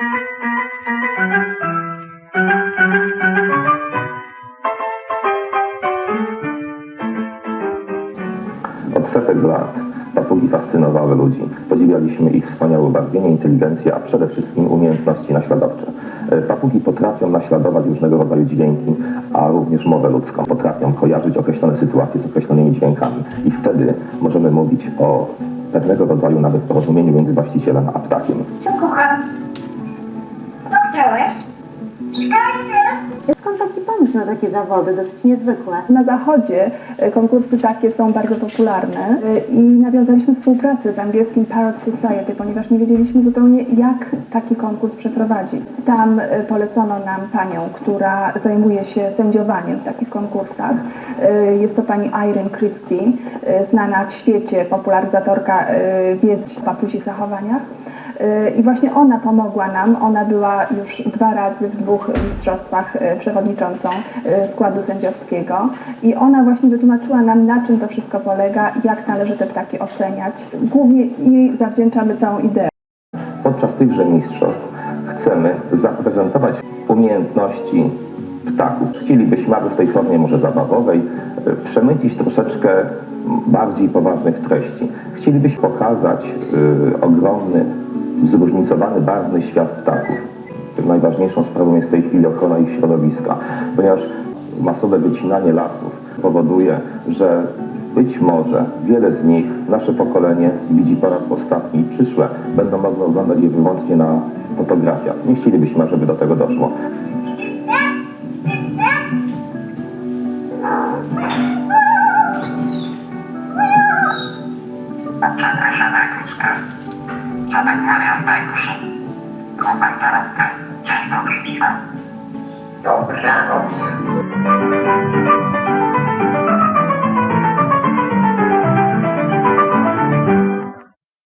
Od setek lat papugi fascynowały ludzi. Podziwialiśmy ich wspaniałe barwienie, inteligencję, a przede wszystkim umiejętności naśladowcze. E, Papugi potrafią naśladować różnego rodzaju dźwięki, a również mowę ludzką. Potrafią kojarzyć określone sytuacje z określonymi dźwiękami. I wtedy możemy mówić o pewnego rodzaju nawet porozumieniu między właścicielem a ptakiem. Co kocham? Co chciałeś? Skąd taki pomysł na takie zawody, dosyć niezwykłe? Na zachodzie e, konkursy takie są bardzo popularne e, i nawiązaliśmy współpracę z angielskim Parrot Society, ponieważ nie wiedzieliśmy zupełnie jak taki konkurs przeprowadzić. Tam e, polecono nam panią, która zajmuje się sędziowaniem w takich konkursach. Jest to pani Irene Christie, znana w świecie popularyzatorka wiedzy o papusich zachowaniach. Y, I właśnie ona pomogła nam. Ona była już dwa razy w dwóch mistrzostwach y, przewodniczącą y, składu sędziowskiego. I ona właśnie wytłumaczyła nam, na czym to wszystko polega, jak należy te ptaki oceniać. Głównie jej zawdzięczamy całą ideę. Podczas tychże mistrzostw chcemy zaprezentować umiejętności ptaków. Chcielibyśmy, aby w tej formie może zabawowej przemycić troszeczkę bardziej poważnych treści. Chcielibyśmy pokazać y, ogromny, zróżnicowany, barwny świat ptaków. Najważniejszą sprawą jest w tej chwili ochrona ich środowiska, ponieważ masowe wycinanie lasów powoduje, że być może wiele z nich nasze pokolenie widzi po raz ostatni przyszłe będą mogły oglądać je wyłącznie na fotografiach. Nie chcielibyśmy, żeby do tego doszło. Przepraszam, Agnieszka. Żaden Kocham teraz tak. Cześć, dobry piwa. Dobranoc.